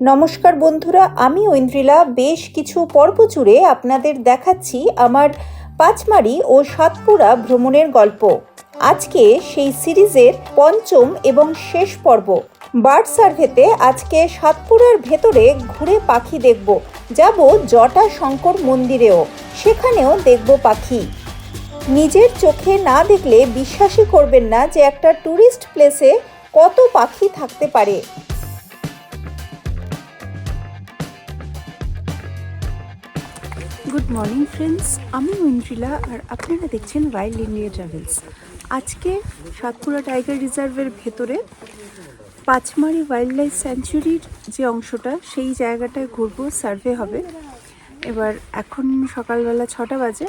নমস্কার বন্ধুরা, আমি ঐন্দ্রিলা। বেশ কিছু পর্ব জুড়ে আপনাদের দেখাচ্ছি আমার পাঁচমারি ও সাতপুরা ভ্রমণের গল্প। আজকে সেই সিরিজের পঞ্চম এবং শেষ পর্ব। বার্ড সার্ভেতে আজকে সাতপুরার ভেতরে ঘুরে পাখি দেখব। যাব জটা শঙ্কর মন্দিরেও, সেখানেও দেখব পাখি। নিজের চোখে না দেখলে বিশ্বাসই করবেন না যে একটা ট্যুরিস্ট প্লেসে কত পাখি থাকতে পারে। গুড মর্নিং ফ্রেন্ডস আমি মন্ত্রিলা আর আপনারা দেখছেন ওয়াইল্ড ইন্ডিয়া ট্রাভেলস আজকে সাতপুরা টাইগার রিজার্ভের ভেতরে পাঁচমারি ওয়াইল্ড লাইফ স্যাঞ্চুরির যে অংশটা সেই জায়গাটায় ঘুরবো সার্ভে হবে। এবার এখন সকালবেলা ছটা বাজে।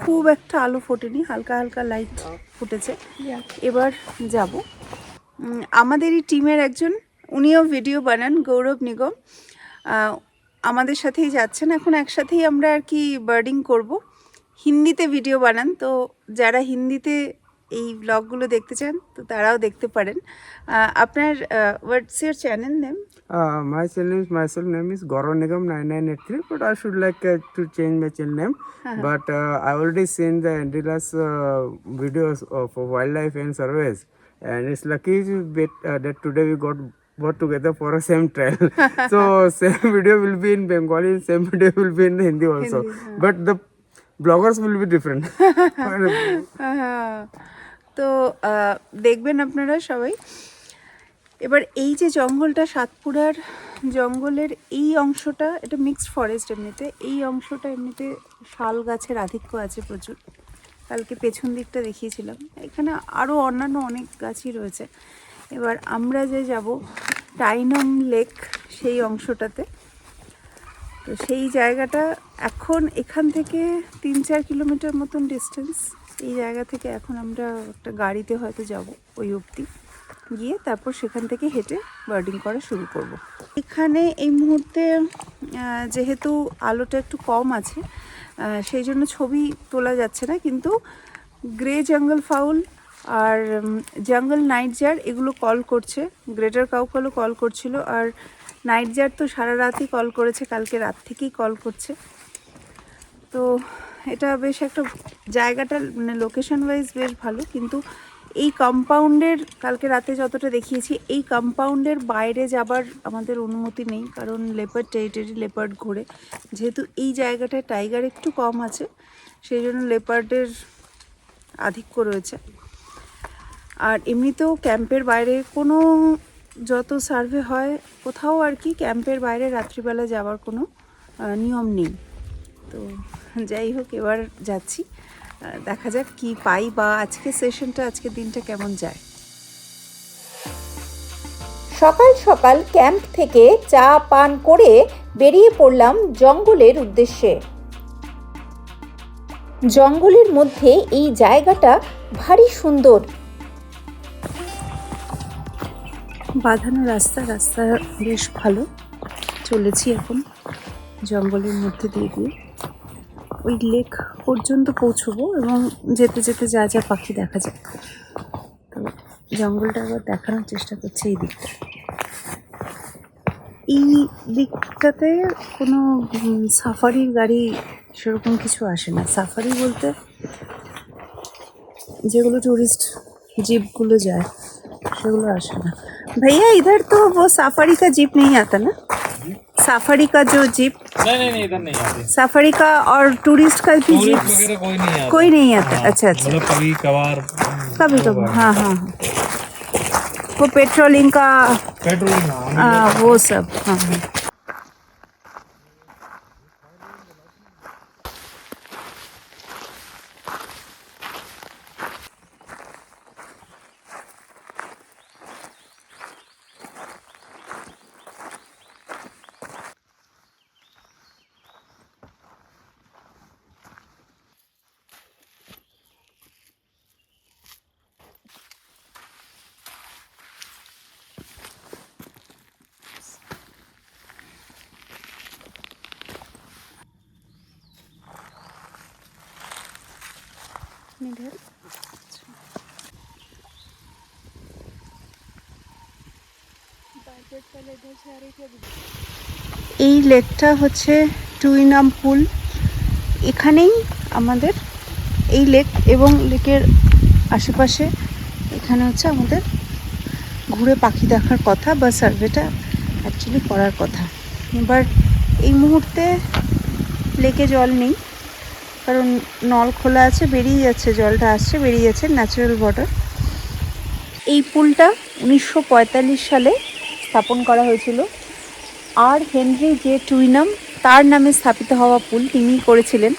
খুব একটা আলো ফোটেনি হালকা হালকা লাইট ফুটেছে। এবার যাব। উম, আমাদেরই টিমের একজন উনিও ভিডিও বানান গৌরব নিগম। আমাদের সাথেই যাচ্ছেন। এখন একসাথেই আমরা আর কি বার্ডিং করব। হিন্দিতে ভিডিও বানান। তো যারা হিন্দিতে এই ব্লগগুলো দেখতে চান তো তারাও দেখতে পারেন। আপনার what's your channel name my channel name my cell name is Garam Nigam nine nine eight three but I should like to change my channel name but I already seen the endless videos of wildlife and service and it's lucky is bet that today we got both together for a same trial. So same video will be in Bengali same video will be in Hindi also. But the bloggers will be different. তো দেখবেন আপনারা সবাই। এবার এই যে জঙ্গলটা সাতপুরার জঙ্গলের এই অংশটা এটা মিক্সড ফরেস্ট এমনিতে। এই অংশটা এমনিতে শাল গাছের আধিক্য আছে প্রচুর। কালকে পেছন দিকটা দেখিয়েছিলাম। এখানে আরও অন্যান্য অনেক গাছই রয়েছে। এবার আমরা যে যাব টাইনম লেক সেই অংশটাতে তো সেই জায়গাটা এখন এখান থেকে তিন চার কিলোমিটার মতন ডিস্টেন্স এই জায়গা থেকে এখন আমরা একটা গাড়িতে হয়তো যাব ওই অবধি গিয়ে তারপর সেখান থেকে হেঁটে বার্ডিং করা শুরু করব। এখানে এই মুহূর্তে যেহেতু আলোটা একটু কম আছে সেই জন্য ছবি তোলা যাচ্ছে না, কিন্তু গ্রে জঙ্গল ফাউল আর জঙ্গল নাইট জার এগুলো কল করছে। গ্রেটার কাউকালও কল করছিল। আর নাইট জার তো সারা রাতই কল করেছে, কালকে রাত থেকেই কল করছে। তো এটা বেশ একটা জায়গাটা মানে লোকেশন ওয়াইজ বেশ ভালো। কিন্তু এই কম্পাউন্ডের কালকে রাতে যতটা দেখিয়েছি, এই কম্পাউন্ডের বাইরে যাবার আমাদের অনুমতি নেই। কারণ লেপার্ড টেরিটরি লেপার্ড ঘোরে। যেহেতু এই জায়গাটায় টাইগার একটু কম আছে, সেই জন্য লেপার্ডের আধিক্য রয়েছে। আর এমনিতেও ক্যাম্পের বাইরে কোনো যত সার্ভে হয়, কোথাও আর কি ক্যাম্পের বাইরে রাত্রিবেলা যাওয়ার কোনো নিয়ম নেই। তো যাই হোক, এবার যাচ্ছি। দেখা যাক কি পাই বা আজকে সেশনটা, আজকের দিনটা কেমন যায়। সকাল সকাল ক্যাম্প থেকে চা পান করে বেরিয়ে পড়লাম জঙ্গলের উদ্দেশ্যে। জঙ্গলের মধ্যে এই জায়গাটা ভারী সুন্দর। বাঁধানো রাস্তা রাস্তা বেশ ভালো। চলেছি এখন জঙ্গলের মধ্যে দিয়ে দিয়ে। ওই লেক পর্যন্ত পৌঁছবো এবং যেতে যেতে যা যা পাখি দেখা যায় তো জঙ্গলটা আবার দেখানোর চেষ্টা করছি এই দিকটা। এই দিকটাতে কোনো সাফারির গাড়ি সেরকম কিছু আসে না। সাফারি বলতে যেগুলো টুরিস্ট জিপগুলো যায়, সেগুলো আসে না। भैया इधर तो वो साफारी का जीप नहीं आता ना? साफारी का जो जीप नहीं नहीं नहीं इधर नहीं आते। सफारी का और टूरिस्ट का भी जीप कोई नहीं आता। कोई नहीं आता। अच्छा अच्छा। मतलब कभी कभार कभी तो हाँ हाँ हाँ। वो पेट्रोलिंग का पेट्रोलिंग वो सब हाँ हाँ। এই লেকটা হচ্ছে টুইনাম পুল। এখানেই আমাদের এই লেক এবং লেকের আশেপাশে এখানে হচ্ছে আমাদের ঘুরে পাখি দেখার কথা বা সার্ভেটা অ্যাকচুয়ালি করার কথা। এবার এই মুহূর্তে লেকে জল নেই। কারণ নল খোলা আছে, বেরিয়ে যাচ্ছে, জলটা আসছে, বেরিয়ে যাচ্ছে ন্যাচারাল ওয়াটার এই পুলটা উনিশশো পঁয়তাল্লিশ সালে স্থাপন করা হয়েছিল। আর হেনরি যে টুইনাম, তার নামে স্থাপিত হওয়া পুল তিনিই করেছিলেন।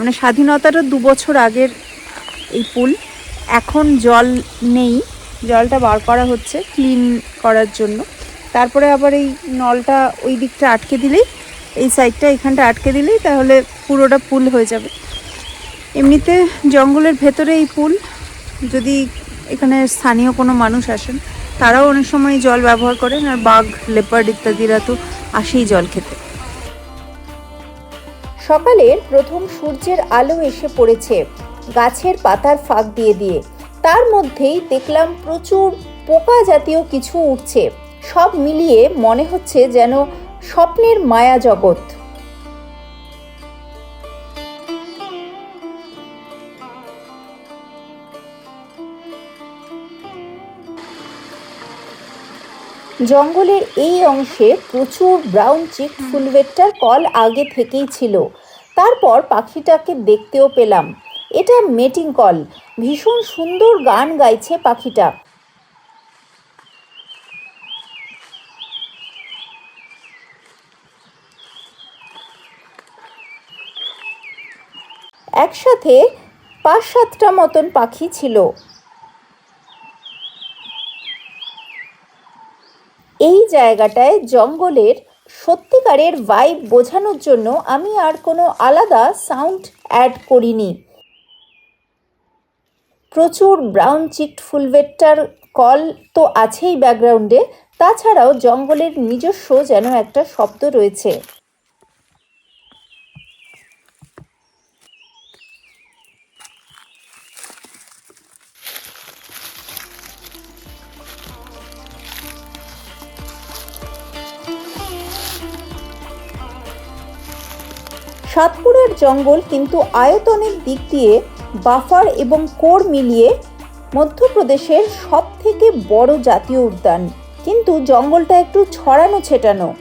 মানে স্বাধীনতারও দু বছর আগের এই পুল। এখন জল নেই, জলটা বার করা হচ্ছে ক্লিন করার জন্য। তারপরে আবার এই নলটা ওই দিকটা আটকে দিলেই, এই সাইডটা এখানটা আটকে দিলেই তাহলে পুরোটা পুল হয়ে যাবে। এমনিতে জঙ্গলের ভেতরে এই পুল, যদি এখানে স্থানীয় কোনো মানুষ আসেন, তারাও অনেক সময় জল ব্যবহার করেন, আর বাঘ লেপার্ড ইত্যাদিরা তো আসেই জল খেতে। সকালের প্রথম সূর্যের আলো এসে পড়েছে গাছের পাতার ফাঁক দিয়ে দিয়ে। তার মধ্যেই দেখলাম প্রচুর পোকা জাতীয় কিছু উঠছে। সব মিলিয়ে মনে হচ্ছে যেন স্বপ্নের মায়া জগৎ। জঙ্গলের এই অংশে প্রচুর ব্রাউন চিক ফুলভেট্টার কল আগে থেকেই ছিল। তারপর পাখিটাকে দেখতেও পেলাম। এটা মেটিং কল ভীষণ সুন্দর গান গাইছে পাখিটা। একসাথে পাঁচ সাতটা মতন পাখি ছিল। এই জায়গাটায় জঙ্গলের সত্যিকারের ভাইব বোঝানোর জন্য আমি আর কোনো আলাদা সাউন্ড অ্যাড করিনি। প্রচুর ব্রাউন চিট ফুলভেট্টার কল তো আছেই ব্যাকগ্রাউন্ডে তাছাড়াও জঙ্গলের নিজস্ব যেন একটা শব্দ রয়েছে। সাতপুরার জঙ্গল কিন্তু আয়তনের দিক দিয়ে বাফার এবং কোর মিলিয়ে মধ্যপ্রদেশের সব থেকে বড় জাতীয় উদ্যান। কিন্তু জঙ্গলটা একটু ছড়ানো ছেটানো।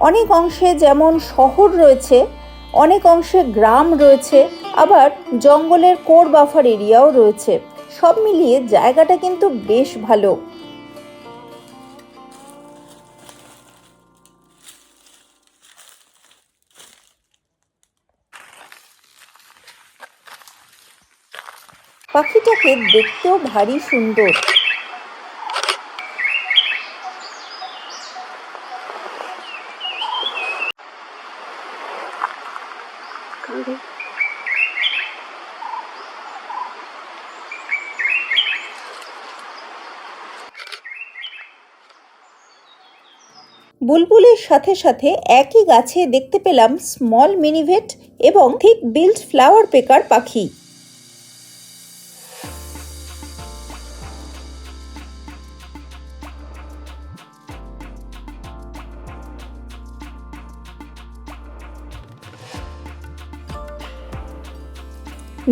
অনেক অংশে যেমন শহর রয়েছে, অনেক অংশে গ্রাম রয়েছে, আবার জঙ্গলের কোর বাফার এরিয়াও রয়েছে। সব মিলিয়ে জায়গাটা কিন্তু বেশ ভালো। পাখিটাকে দেখতেও ভারী সুন্দর। বুলবুলের সাথে সাথে একই গাছে দেখতে পেলাম স্মল মিনিভেট এবং থিক বিল্ড ফ্লাওয়ার পেকার পাখি।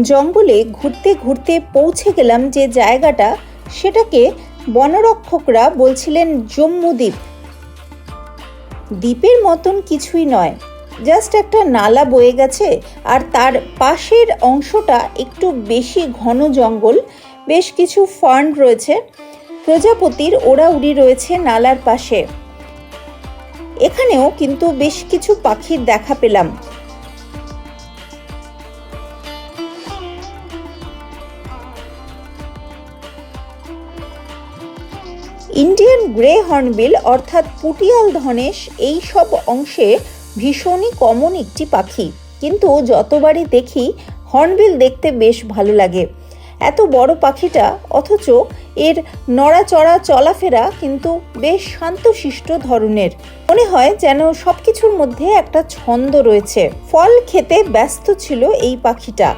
জঙ্গলে ঘুরতে ঘুরতে পৌঁছে গেলাম যে জায়গাটা, সেটাকে বনরক্ষকরা বলছিলেন জম্মু দ্বীপ। দ্বীপের মতন কিছুই নয়, জাস্ট একটা নালা বয়ে গেছে আর তার পাশের অংশটা একটু বেশি ঘন জঙ্গল, বেশ কিছু ফার্ন রয়েছে, প্রজাপতির ওড়াউড়ি রয়েছে নালার পাশে। এখানেও কিন্তু বেশ কিছু পাখির দেখা পেলাম। গ্রে হর্নবিল অর্থাৎ পুটিয়াল ধনেশ এই সব অংশে ভীষণই কমন একটি পাখি। কিন্তু যতবারই দেখি, হর্নবিল দেখতে বেশ ভালো লাগে। এত বড় পাখিটা অথচ এর নড়াচড়া, চলাফেরা কিন্তু বেশ শান্তশিষ্ট ধরনের। মনে হয় যেন সব কিছুর মধ্যে একটা ছন্দ রয়েছে। ফল খেতে ব্যস্ত ছিল এই পাখিটা।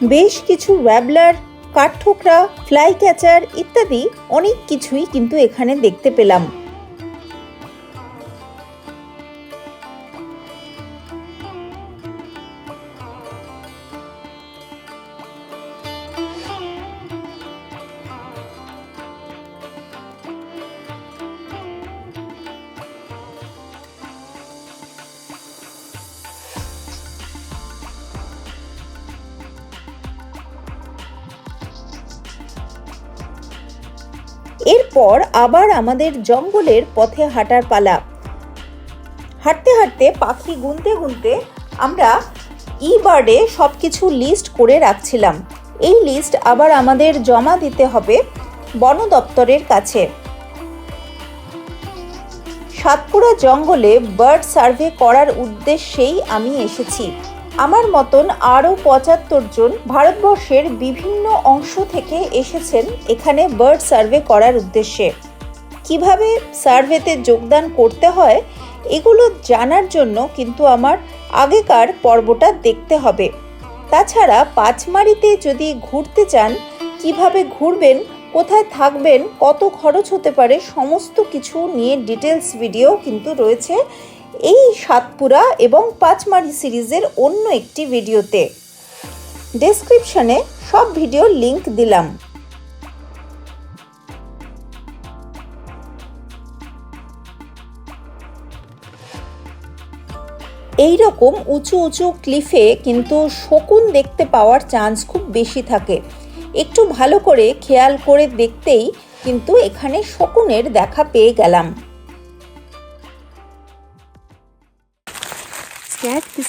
বেশ কিছু ওয়্যাবলার কাঠঠোকরা ফ্লাই ক্যাচার ইত্যাদি অনেক কিছুই কিন্তু এখানে দেখতে পেলাম। আবার আমাদের জঙ্গলের পথে হাঁটার পালা। হাঁটতে হাঁটতে, পাখি গুনতে গুনতে আমরা ই বার্ডে সব কিছু লিস্ট করে রাখছিলাম। এই লিস্ট আবার আমাদের জমা দিতে হবে বন দপ্তরের কাছে। সাতপুরা জঙ্গলে বার্ড সার্ভে করার উদ্দেশ্যেই আমি এসেছি। আমার মতন আরও পঁচাত্তর জন ভারতবর্ষের বিভিন্ন অংশ থেকে এসেছেন এখানে বার্ড সার্ভে করার উদ্দেশ্যে। কীভাবে সার্ভেতে যোগদান করতে হয়, এগুলো জানার জন্য কিন্তু আমার আগেকার পর্বটা দেখতে হবে। তাছাড়া পাঁচমারিতে যদি ঘুরতে চান, কীভাবে ঘুরবেন, কোথায় থাকবেন, কত খরচ হতে পারে, সমস্ত কিছু নিয়ে ডিটেলস ভিডিও কিন্তু রয়েছে এই সাতপুরা এবং পাঁচমারি সিরিজের অন্য একটি ভিডিওতে। ডেসক্রিপশনে সব ভিডিও লিংক দিলাম। এই রকম উঁচু উঁচু ক্লিফে কিন্তু শকুন দেখতে পাওয়ার চান্স খুব বেশি থাকে। একটু ভালো করে খেয়াল করে দেখতেই কিন্তু এখানে শকুনের দেখা পেয়ে গেলাম। একটু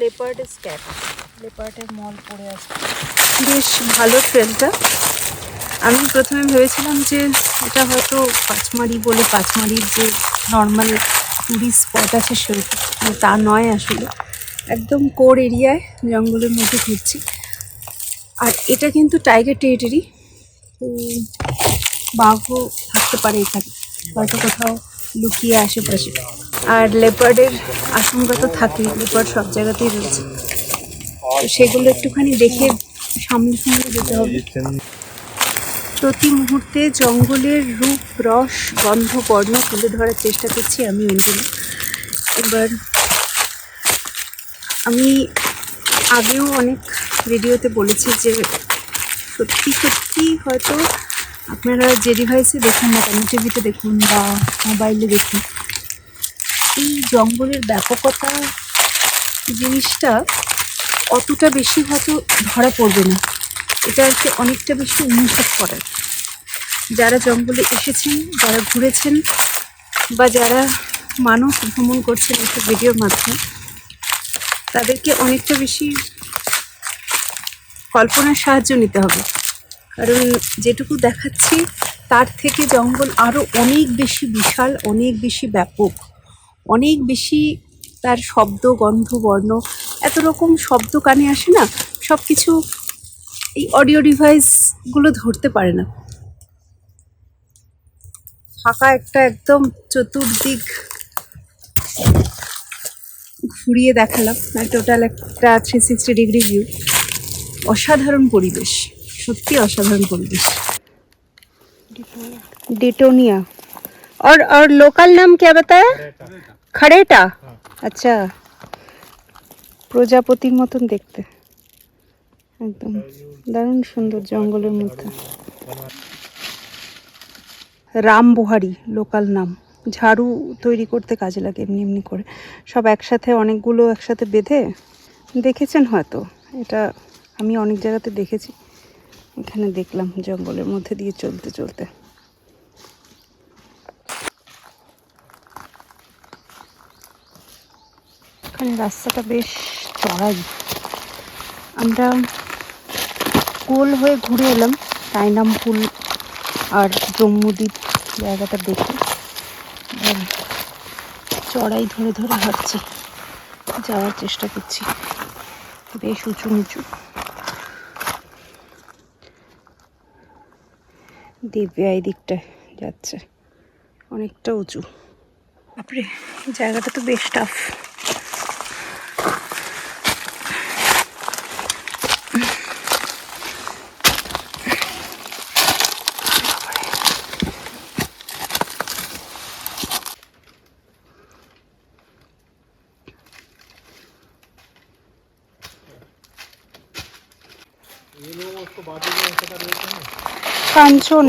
লেপার্ড স্ক্যাট লেপার্ডের মল পড়ে আছে। বেশ ভালো ট্রেনটা আমি প্রথমে ভেবেছিলাম যে এটা হয়তো পাঁচমারি বলে পাঁচমারির যে নর্মাল টুরিস্ট স্পট আছে সেরকম। তা নয় আসলে। একদম কোর এরিয়ায় জঙ্গলের মধ্যে ঘুরছি। আর এটা কিন্তু টাইগার টেরিটরি তো বাঘও থাকতে পারে এখানে। হয়তো কোথাও লুকিয়ে আশেপাশে। আর লেপার্ডের আশঙ্কা তো থাকেই লেপার্ড সব জায়গাতেই রয়েছে। সেগুলো একটুখানি দেখে সামনে সামনে যেতে হবে। প্রতি মুহূর্তে জঙ্গলের রূপ, রস, গন্ধ, বর্ণ তুলে ধরার চেষ্টা করছি আমি, অঞ্জলি। এবার আমি আগেও অনেক ভিডিওতে বলেছি যে সত্যি সত্যি হয়তো আপনারা যে ডিভাইসে দেখুন না কেন টিভিতে দেখুন বা মোবাইলে দেখুন, এই জঙ্গলের ব্যাপকতা জিনিসটা অতটা বেশি হয়তো ধরা পড়বে না। এটা হচ্ছে অনেকটা বেশি অনুভব করার। যারা জঙ্গলে এসেছেন, যারা ঘুরেছেন বা যারা মানুষ ভ্রমণ করছেন এইসব ভিডিওর মাধ্যমে, তাদেরকে অনেকটা বেশি কল্পনার সাহায্য নিতে হবে। কারণ যেটুকু দেখাচ্ছি, তার থেকে জঙ্গল আরও অনেক বেশি বিশাল, অনেক বেশি ব্যাপক, অনেক বেশি তার শব্দ, গন্ধ, বর্ণ, এত রকম শব্দ কানে আসে না সব কিছু এই অডিও ডিভাইসগুলো ধরতে পারে না ফাঁকা একটা একদম চতুর্দিক ঘুরিয়ে দেখালাম টোটাল একটা থ্রি সিক্সটি ডিগ্রি ভিউ অসাধারণ পরিবেশ সত্যি অসাধারণ পরিবেশ डिटोनिया और और लोकल नाम क्या बताया खड़ेटा अच्छा প্রজাপতির মতন দেখতে একদম। দারুণ সুন্দর জঙ্গলের মধ্যে। রামবুহারি লোকাল নাম। ঝাড়ু তৈরি করতে কাজে লাগে এমনি এমনি করে। সব একসাথে অনেকগুলো একসাথে বেঁধে দেখেছেন হয়তো। এটা আমি অনেক জায়গাতে দেখেছি। এখানে দেখলাম জঙ্গলের মধ্যে দিয়ে চলতে চলতে। এখানে রাস্তাটা বেশ চড়াই। আমরা গোল হয়ে ঘুরে এলাম। টাইনাম পুল আর জম্মুদ্বীপ জায়গাটা দেখে। চড়াই ধরে ধরে হাঁটছি। যাওয়ার চেষ্টা করছি। বেশ উঁচু নিচু। দিব্যা এই দিকটায় যাচ্ছে। অনেকটা উঁচু। এই জায়গাটা তো বেশ টাফ কাঞ্চন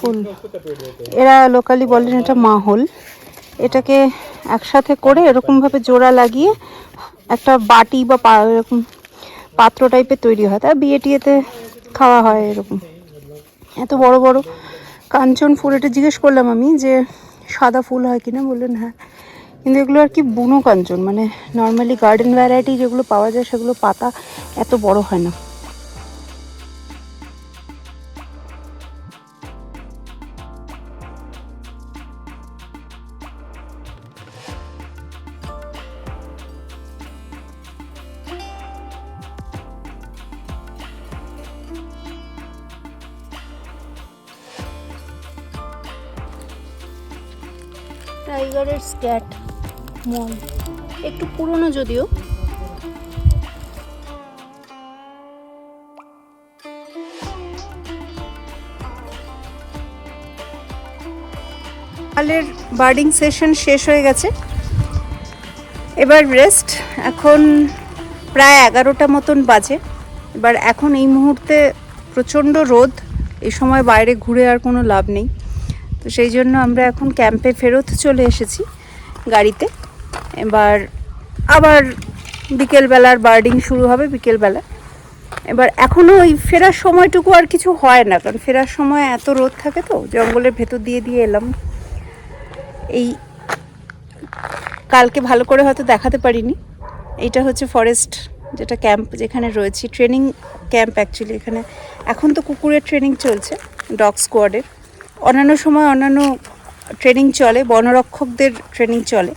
ফুল। এরা লোকালি বলেন এটা মাহল। এটাকে একসাথে করে এরকমভাবে জোড়া লাগিয়ে একটা বাটি বা এরকম পাত্র টাইপের তৈরি হয়। তা বিয়ে টিয়েতে খাওয়া হয় এরকম। এত বড় বড় কাঞ্চন ফুল এটা জিজ্ঞেস করলাম আমি যে সাদা ফুল হয় কিনা? বললেন হ্যাঁ। কিন্তু এগুলো আর কি বুনো কাঞ্চন। মানে নর্মালি গার্ডেন ভ্যারাইটি যেগুলো পাওয়া যায় সেগুলো পাতা এত বড় হয় না। টাইগারের স্ক্যাট মল। একটু পুরনো যদিও। কালের বার্ডিং সেশন শেষ হয়ে গেছে। এবার রেস্ট। এখন প্রায় এগারোটা মতন বাজে। এবার এখন এই মুহূর্তে প্রচণ্ড রোদ। এই সময় বাইরে ঘুরে আর কোনো লাভ নেই। তো সেই জন্য আমরা এখন ক্যাম্পে ফেরত চলে এসেছি গাড়িতে। এবার আবার বিকেলবেলার বার্ডিং শুরু হবে বিকেলবেলা। এবার এখনও ওই ফেরার সময়টুকু আর কিছু হয় না, কারণ ফেরার সময় এত রোদ থাকে তো, জঙ্গলের ভেতর দিয়ে দিয়ে এলাম। এই কালকে ভালো করে হয়তো দেখাতে পারিনি। এইটা হচ্ছে ফরেস্ট যেটা ক্যাম্প যেখানে রয়েছি। ট্রেনিং ক্যাম্প অ্যাকচুয়ালি এখানে। এখন তো কুকুরের ট্রেনিং চলছে ডগ স্কোয়াডের অন্যান্য সময় অন্যান্য ট্রেনিং চলে বনরক্ষকদের ট্রেনিং চলে।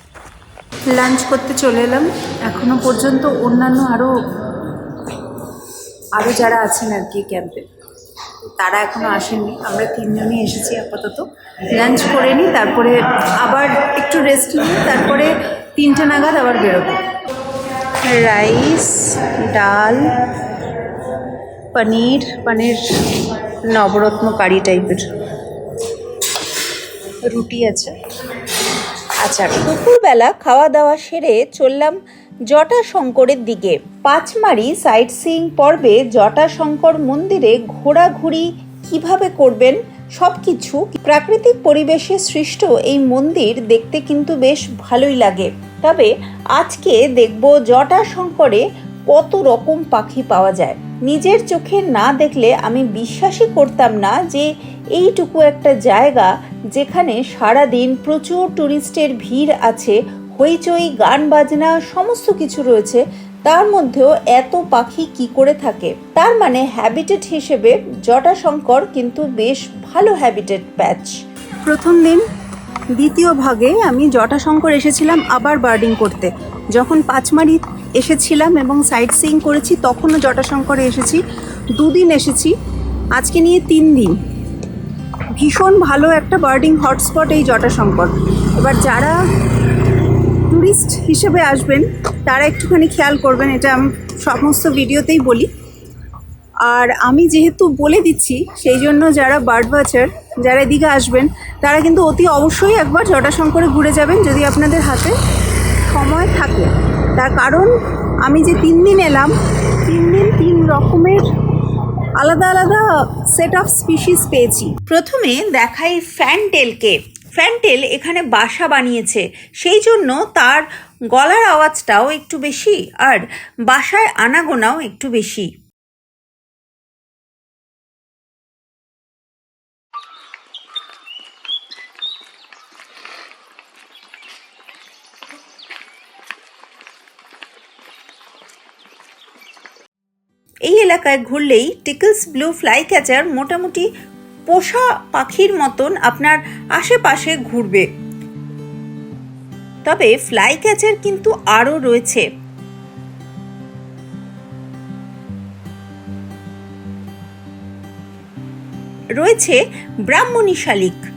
লাঞ্চ করতে চলে এলাম। এখনও পর্যন্ত অন্যান্য আরও আরও যারা আছেন আর কি ক্যাম্পে তারা এখনও আসেননি। আমরা তিনজনই এসেছি আপাতত। লাঞ্চ করে নিই তারপরে আবার একটু রেস্ট নিই তারপরে তিনটে নাগাদ আবার বেরোবো। রাইস ডাল পনির পনির নবরত্ন কারি টাইপের রুটি আছে। আচার দুপুরবেলা খাওয়া দাওয়া সেরে চললাম জটাশঙ্করের দিকে। পাঁচমারি সাইট সিইং পর্বে জটাশঙ্কর মন্দিরে ঘোরাঘুরি কীভাবে করবেন সব কিছু প্রাকৃতিক পরিবেশে সৃষ্ট এই মন্দির দেখতে কিন্তু বেশ ভালোই লাগে। তবে আজকে দেখব জটাশঙ্করে কত রকম পাখি পাওয়া যায়। নিজের চোখে না দেখলে আমি বিশ্বাসই করতাম না যে এইটুকু একটা জায়গা যেখানে সারাদিন প্রচুর টুরিস্টের ভিড় আছে, হইচই, গান বাজনা, সমস্ত কিছু রয়েছে, তার মধ্যেও এত পাখি কি করে থাকে? তার মানে হ্যাবিটেট হিসেবে জটাশঙ্কর কিন্তু বেশ ভালো হ্যাবিটেট প্যাচ প্রথম দিন, দ্বিতীয় ভাগে আমি জটাশঙ্কর এসেছিলাম আবার বার্ডিং করতে। যখন পাঁচমারি এসেছিলাম এবং সাইট সিইং করেছি, তখনও জটাশঙ্করে এসেছি, দুদিন এসেছি, আজকে নিয়ে তিন দিন। ভীষণ ভালো একটা বার্ডিং হটস্পট এই জটাশঙ্কর এবার যারা ট্যুরিস্ট হিসেবে আসবেন, তারা একটুখানি খেয়াল করবেন, এটা আমি সমস্ত ভিডিওতেই বলি। আর আমি যেহেতু বলে দিচ্ছি, সেই জন্য যারা বার্ড ওয়াচার যারা এদিকে আসবেন, তারা কিন্তু অতি অবশ্যই একবার জটাশঙ্করে ঘুরে যাবেন, যদি আপনাদের হাতে সময় থাকে। তার কারণ, আমি যে তিন দিন এলাম, তিন দিন তিন রকমের আলাদা আলাদা সেট অফ স্পিসিস পেয়েছি। প্রথমে দেখাই ফ্যানটেলকে ফ্যানটেল এখানে বাসা বানিয়েছে। সেই জন্য তার গলার আওয়াজটাও একটু বেশি আর বাসায় আনাগোনাও একটু বেশি। এই এলাকায় ঘুরলেই টিকলস ব্লু ফ্লাই ক্যাচার মোটামুটি পোষা পাখির মতন আপনার আশেপাশে ঘুরবে। তবে ফ্লাই ক্যাচার কিন্তু আরও রয়েছে। রয়েছে ব্রাহ্মণী শালিক।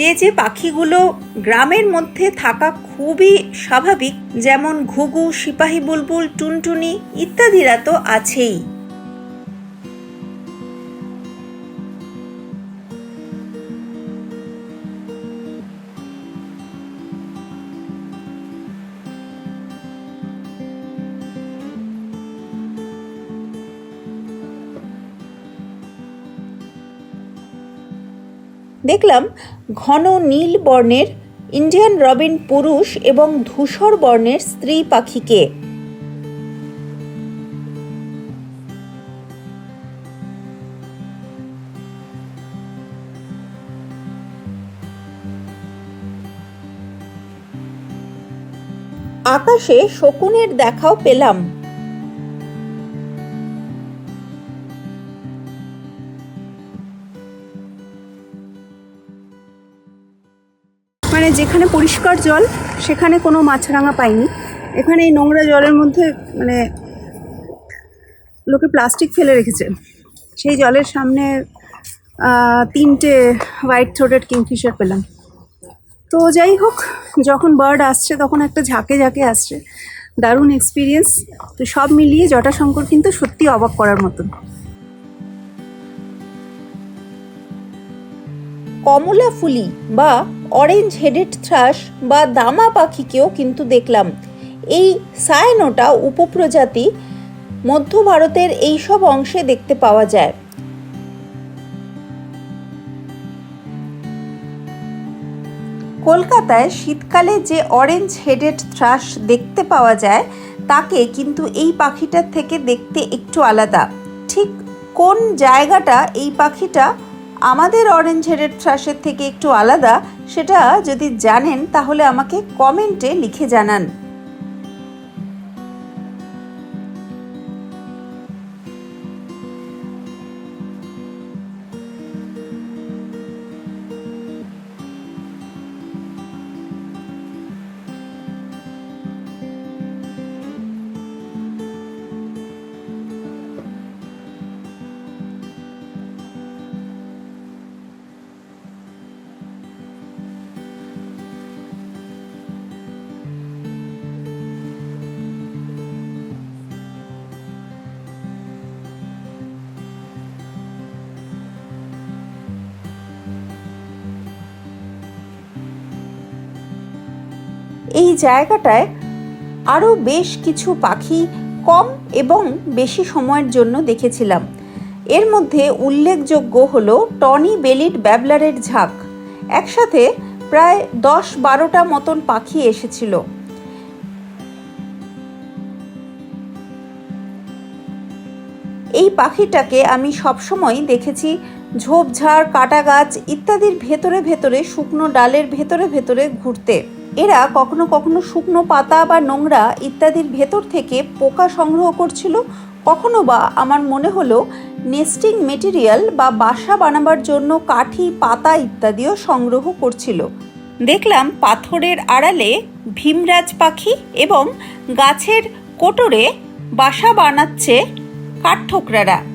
যে যে পাখিগুলো গ্রামের মধ্যে থাকা খুবই স্বাভাবিক, যেমন ঘুঘু, সিপাহী বুলবুল, টুনটুনি ইত্যাদিরা তো আছেই। দেখলাম ঘন নীল বর্ণের ইন্ডিয়ান রবিন পুরুষ এবং ধূসর বর্ণের স্ত্রী পাখিকে। আকাশে শকুনের দেখাও পেলাম। মানে যেখানে পরিষ্কার জল, সেখানে কোনো মাছরাঙা পাইনি। এখানে এই নোংরা জলের মধ্যে মানে লোকে প্লাস্টিক ফেলে রেখেছে। সেই জলের সামনে তিনটে হোয়াইট থ্রোটেড কিংফিশার পেলাম। তো যাই হোক, যখন বার্ড আসছে, তখন একটা ঝাঁকে ঝাঁকে আসছে। দারুণ এক্সপিরিয়েন্স তো সব মিলিয়ে জটাশঙ্কর কিন্তু সত্যি অবাক করার মতন। কমলা ফুলি বা অরেঞ্জ হেডেড থ্রাশ বা দামা পাখিকেও কিন্তু দেখলাম। এই সায়নোটা উপপ্রজাতি মধ্য ভারতের এই সব অংশে দেখতে পাওয়া যায়। কলকাতায় শীতকালে যে অরেঞ্জ হেডেড থ্রাশ দেখতে পাওয়া যায়, তাকে কিন্তু এই পাখিটার থেকে দেখতে একটু আলাদা। ঠিক কোন জায়গাটা এই পাখিটা আমাদের অরেঞ্জ হেডেড থ্রাশের থেকে একটু আলাদা, সেটা যদি জানেন তাহলে আমাকে কমেন্টে লিখে জানান। এই জায়গাটায় আরও বেশ কিছু পাখি কম এবং বেশি সময়ের জন্য দেখেছিলাম। এর মধ্যে উল্লেখযোগ্য হল টনি বেলিড ব্যাবলারের ঝাঁক। একসাথে প্রায় দশ বারোটা মতন পাখি এসেছিল। এই পাখিটাকে আমি সবসময় দেখেছি ঝোপঝাড় কাটা গাছ ইত্যাদির ভেতরে ভেতরে শুকনো ডালের ভেতরে ভেতরে ঘুরতে। এরা কখনো কখনো শুকনো পাতা বা নোংরা ইত্যাদির ভেতর থেকে পোকা সংগ্রহ করছিল, কখনো বা আমার মনে হলো নেস্টিং মেটেরিয়াল বা বাসা বানাবার জন্য কাঠি, পাতা ইত্যাদিও সংগ্রহ করছিল। দেখলাম পাথরের আড়ালে ভীমরাজ পাখি এবং গাছের কোটরে বাসা বানাচ্ছে কাঠঠোকরারা।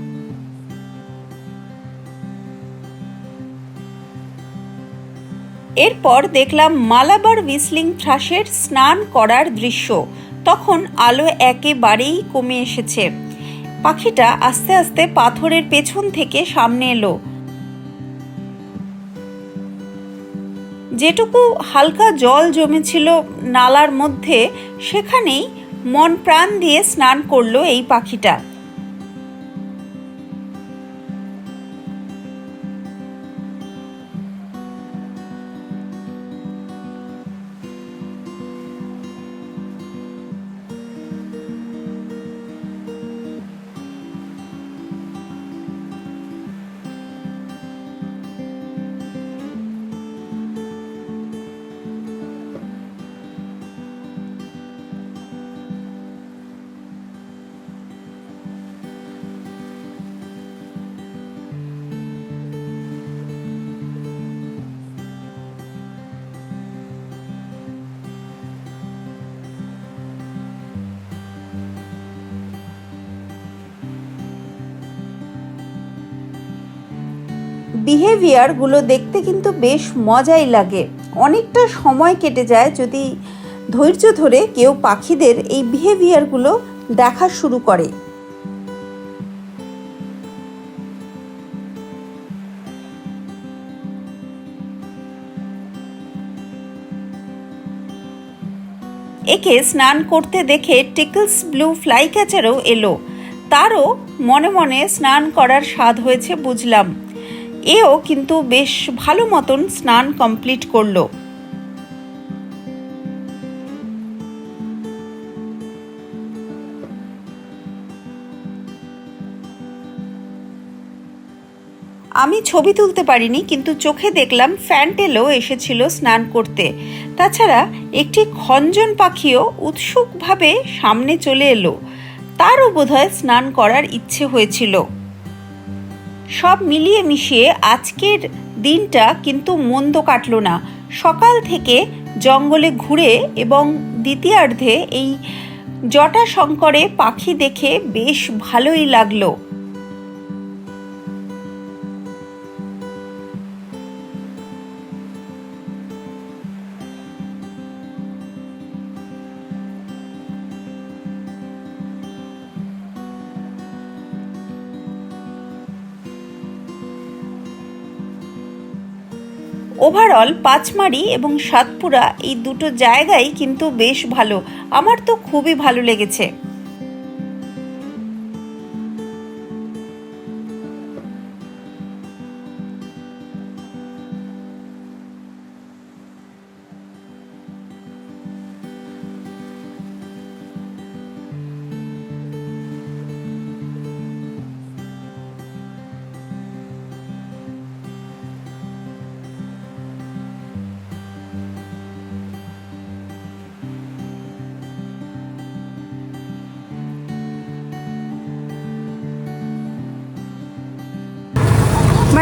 এরপর দেখলাম মালাবার উইসলিং থ্রাশের স্নান করার দৃশ্য। তখন আলো একেবারেই কমে এসেছে। পাখিটা আস্তে আস্তে পাথরের পেছন থেকে সামনে এলো। যেটুকু হালকা জল জমেছিল নালার মধ্যে, সেখানেই মন প্রাণ দিয়ে স্নান করল এই পাখিটা। বিহেভিয়ারগুলো দেখতে কিন্তু বেশ মজাই লাগে। অনেকটা সময় কেটে যায় যদি ধৈর্য ধরে কেউ পাখিদের এই বিহেভিয়ারগুলো দেখা শুরু করে। একে স্নান করতে দেখে টিকলস ব্লু ফ্লাই ক্যাচারও এলো। তারও মনে মনে স্নান করার স্বাদ হয়েছে বুঝলাম। এও কিন্তু বেশ ভালো মতন স্নান কমপ্লিট করল। আমি ছবি তুলতে পারিনি, কিন্তু চোখে দেখলাম ফ্যান্টেলও এসেছিল স্নান করতে। তাছাড়া একটি খঞ্জন পাখিও উৎসুকভাবে সামনে চলে এলো। তারও বোধহয় স্নান করার ইচ্ছে হয়েছিল। সব মিলিয়ে মিশিয়ে আজকের দিনটা কিন্তু মন্দ কাটলো না। সকাল থেকে জঙ্গলে ঘুরে এবং দ্বিতীয়ার্ধে এই জটা শঙ্করে পাখি দেখে বেশ ভালোই লাগল। ওভারঅল পাঁচমারি এবং সাতপুরা এই দুটো জায়গাই কিন্তু বেশ ভালো। আমার তো খুবই ভালো লেগেছে।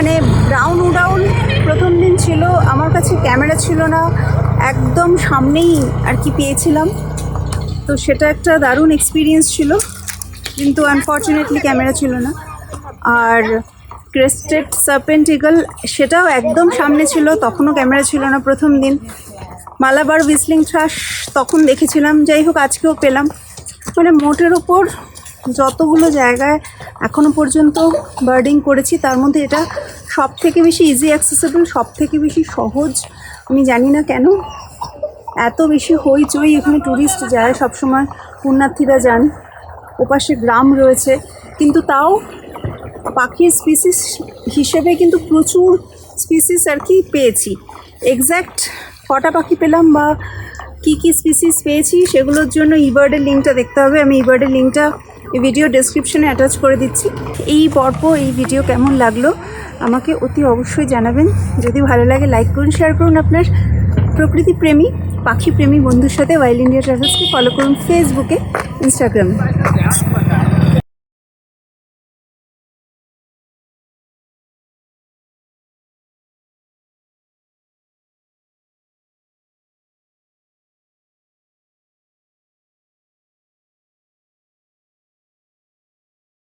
মানে ব্রাউন উডাউন প্রথম দিন ছিল, আমার কাছে ক্যামেরা ছিল না, একদম সামনেই আর কি পেয়েছিলাম। তো সেটা একটা দারুণ এক্সপিরিয়েন্স ছিল, কিন্তু আনফর্চুনেটলি ক্যামেরা ছিল না। আর ক্রেস্টেড সার্পেন্ট ইগল সেটাও একদম সামনে ছিল, তখনও ক্যামেরা ছিল না প্রথম দিন। মালাবার উইসলিং থ্রাশ তখন দেখেছিলাম, যাই হোক আজকেও পেলাম। মানে মোটের ওপর যতগুলো জায়গায় এখনও পর্যন্ত বার্ডিং করেছি। তার মধ্যে এটা সব থেকে বেশি ইজি অ্যাক্সেসেবল সব থেকে বেশি সহজ, আমি জানি না কেন। এত বেশি হইচই এখানে ট্যুরিস্ট যায়, সবসময় পুণ্যার্থীরা যান। ওপাশে গ্রাম রয়েছে। কিন্তু তাও পাখির স্পিসিস হিসেবে কিন্তু প্রচুর স্পিসিস আর কি পেয়েছি। এক্স্যাক্ট কটা পাখি পেলাম বা কী কী স্পিসিস পেয়েছি, সেগুলোর জন্য ইবার্ডের লিঙ্কটা দেখতে হবে। আমি ইবার্ডের লিঙ্কটা ভিডিও ডেসক্রিপশনে অ্যাটাচ করে দিচ্ছি। এই পর্ব, এই ভিডিও কেমন লাগল আমাকে অতি অবশ্যই জানাবেন। যদি ভালো লাগে লাইক করুন শেয়ার করুন আপনার প্রকৃতি প্রেমী পাখি প্রেমী বন্ধুর সাথে ওয়াইল্ড ইন্ডিয়া ট্রাভেলসকে ফলো করুন ফেসবুকে ইনস্টাগ্রামে